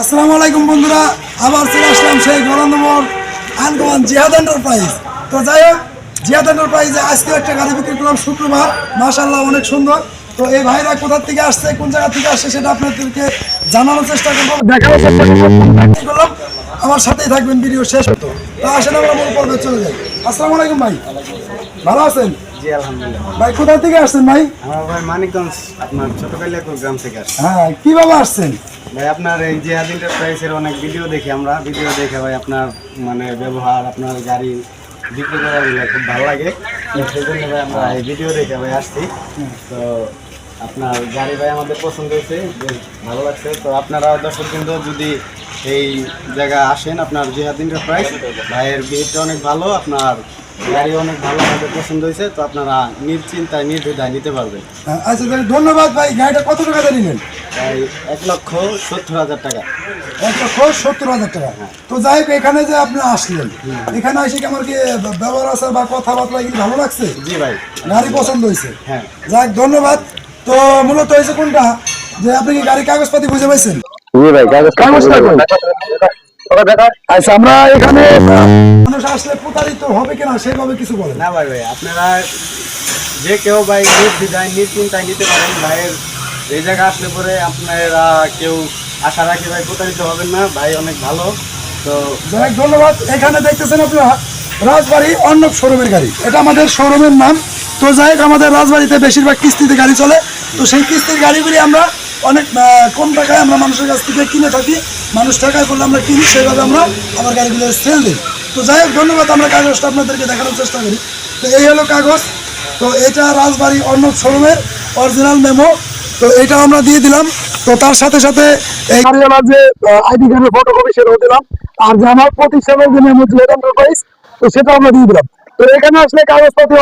আসসালামু আলাইকুম বন্ধুরা, আবার চলে আসলাম সেই গরন্দমর আনগমান জিহাদ এন্টারপ্রাইজ। তো যাই হোক, জিহাদ এন্টারপ্রাইজে আজকে একটা গাড়ি বিক্রি করলাম শুক্রবার মাশাল্লাহ অনেক সুন্দর। তো এই ভাইরা কোথার থেকে আসছে, কোন জায়গা থেকে আসছে সেটা আপনাদেরকে জানানোর চেষ্টা করব। দেখানোর চেষ্টা করলাম আমার সাথেই থাকবেন, ভিডিও শেষ হতো। তো আসেন, আমরা মূল পর্বে চলে যাই। আসসালামু আলাইকুম ভাই। ভালো আছেন? জি আলহামদুলিল্লাহ। ভাই কোথা থেকে আসছেন ভাই? আমার ভাই মানিকগঞ্জ আপনার ছোট গ্রাম থেকে আসছে। হ্যাঁ কীভাবে আসছেন? ভাই আপনার এই জেহাদ এন্টারপ্রাইজের অনেক ভিডিও দেখি আমরা। ভিডিও দেখে ভাই আপনার মানে ব্যবহার আপনার গাড়ি বিক্রি খুব ভালো লাগে। সেই জন্য ভাই আমরা এই ভিডিও দেখে ভাই আসছি। তো আপনার গাড়ি ভাই আমাদের পছন্দ হয়েছে ভালো লাগছে। তো আপনারা দর্শক কিন্তু যদি এই জায়গায় আসেন আপনার জেহাদ এন্টারপ্রাইজ ভাইয়ের বিহেভটা অনেক ভালো আপনার গাড়ি অনেক ভালো আমাদের পছন্দ হয়েছে তো আপনারা নিশ্চিন্তায় নির্দ্বিধায় নিতে পারবেন। হ্যাঁ, আচ্ছা তাহলে ধন্যবাদ ভাই গাড়িটা কত টাকা দিয়ে নিলেন? এক লক্ষ সত্তর হাজার টাকা। এক লক্ষ সত্তর হাজার টাকা। তো যাই হোক এখানে যে আপনি আসলেন এখানে এসে কি আমার কি ব্যবহার আছে বা কথাবার্তা কি ভালো লাগছে? জি ভাই। গাড়ি পছন্দ হয়েছে। হ্যাঁ। যাক ধন্যবাদ। তো মূলত হয়েছে কোনটা যে আপনি কি গাড়ি কাগজপাতি বুঝে পাইছেন? জি ভাই কাগজ আচ্ছা আমরা এখানে মানুষ আসলে প্রতারিত হবে কিনা সেভাবে কিছু বলেন। না ভাই ভাই আপনারা যে কেউ ভাই নির্দ্বিধায় নিশ্চিন্তায় নিতে পারেন ভাইয়ের এই জায়গা আসলে পরে আপনারা কেউ আশা রাখি ভাই প্রতারিত হবেন না ভাই অনেক ভালো তো ধন্যবাদ। এখানে দেখতেছেন আপনারা রাজবাড়ি অর্ণব শোরুমের গাড়ি। এটা আমাদের শোরুমের নাম। তো যাই হোক আমাদের রাজবাড়িতে বেশিরভাগ কিস্তিতে গাড়ি চলে। তো সেই কিস্তির গাড়িগুলি আমরা অনেক কম টাকায় আমরা মানুষের কাছ থেকে কিনে থাকি। মানুষ টাকায় করলে আমরা কিনি সেইভাবে আমরা আমার গাড়িগুলো সেল দিই। তো যাই হোক, ধন্যবাদ, আমরা কাগজটা আপনাদেরকে দেখানোর চেষ্টা করি। তো এই হলো কাগজ। তো এটা রাজবাড়ি অর্ণব শোরুমের অরিজিনাল মেমো তো এটা আমরা দিয়ে দিলাম। তো তার সাথে সাথে এই যে আইডি কার্ডের ফটোকপি সেটাও দিলাম। আর যে আমার প্রতিষ্ঠানের যে মেমো জিএড এন্টারপ্রাইজ তো সেটা আমরা দিয়ে দিলাম। তো এখানে আসলে কাগজপত্র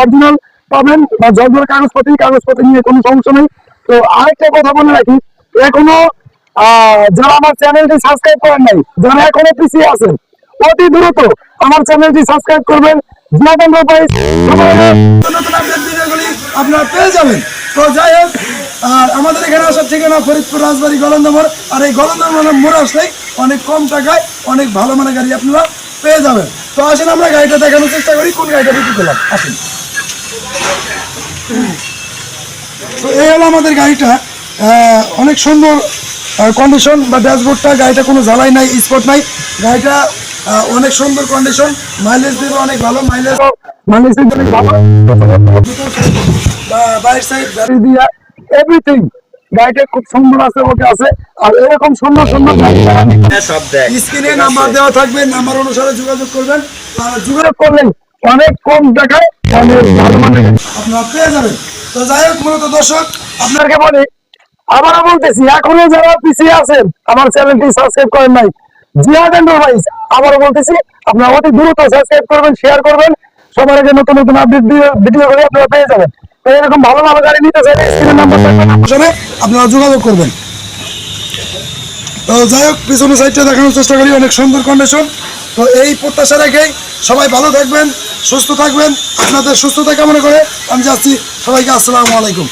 অরিজিনাল পাবেন বা জলজল কাগজপত্র কাগজপত্র নিয়ে কোনো সমস্যা নেই। তো আরেকটা কথা বলে রাখি, এখনও যারা আমার চ্যানেলটি সাবস্ক্রাইব করেন নাই, যারা এখনও পিছিয়ে আছেন, অতি দ্রুত আমার চ্যানেলটি সাবস্ক্রাইব করবেন। ভিডিওগুলি আপনারা পেয়ে যাবেন। তো যাই হোক আর আমাদের এখানে আসার ঠিকানা ফরিদপুর রাজবাড়ি গলন্দমর আর এই গলন্দমর মোড় আসলেই অনেক কম টাকায় অনেক ভালো মানের গাড়ি আপনারা পেয়ে যাবেন। তো আসেন আমরা গাড়িটা দেখানোর চেষ্টা করি, কোন গাড়িটা বিক্রি করলাম। আসেন। তো এই হলো আমাদের গাড়িটা। অনেক সুন্দর কন্ডিশন বা ড্যাশবোর্ডটা গাড়িটা কোনো জ্বালাই নাই স্পট নাই। গাড়িটা অনেক সুন্দর কন্ডিশন মাইলেজ দেবে অনেক ভালো মাইলেজ মাইলেজ অনেক ভালো। বাইরের সাইড গাড়ি দিয়া এভরিথিং গাড়িটা খুব সুন্দর আছে ওকে আছে। আর এরকম সুন্দর সুন্দর স্ক্রিনে নাম্বার দেওয়া থাকবে নাম্বার অনুসারে যোগাযোগ করবেন। আর যোগাযোগ করলেন অনেক কম টাকায় অনেক ভালো মানের আপনারা পেয়ে যাবেন। তো যাই হোক মূলত দর্শক আপনাকে বলি আবারও বলতেছি এখনও যারা পিছিয়ে আছেন আমার চ্যানেলটি সাবস্ক্রাইব করেন নাই জিয়াদ এন্টারপ্রাইজ আবারও বলতেছি আপনারা অতি দ্রুত সাবস্ক্রাইব করবেন শেয়ার করবেন সবার আগে নতুন নতুন আপডেট ভিডিও করে আপনারা পেয়ে যাবেন। তো এরকম ভালো ভালো গাড়ি নিতে চাইলে স্ক্রিনের নাম্বার থাকবে আপনারা যোগাযোগ করবেন। তো যাই হোক পিছনের সাইডটা দেখানোর চেষ্টা করি অনেক সুন্দর কন্ডিশন তো এই প্রত্যাশা রেখেই সবাই ভালো থাকবেন, সুস্থ থাকবেন। আপনাদের সুস্থতা কামনা করে আমি যাচ্ছি। সবাইকে আসসালামু আলাইকুম।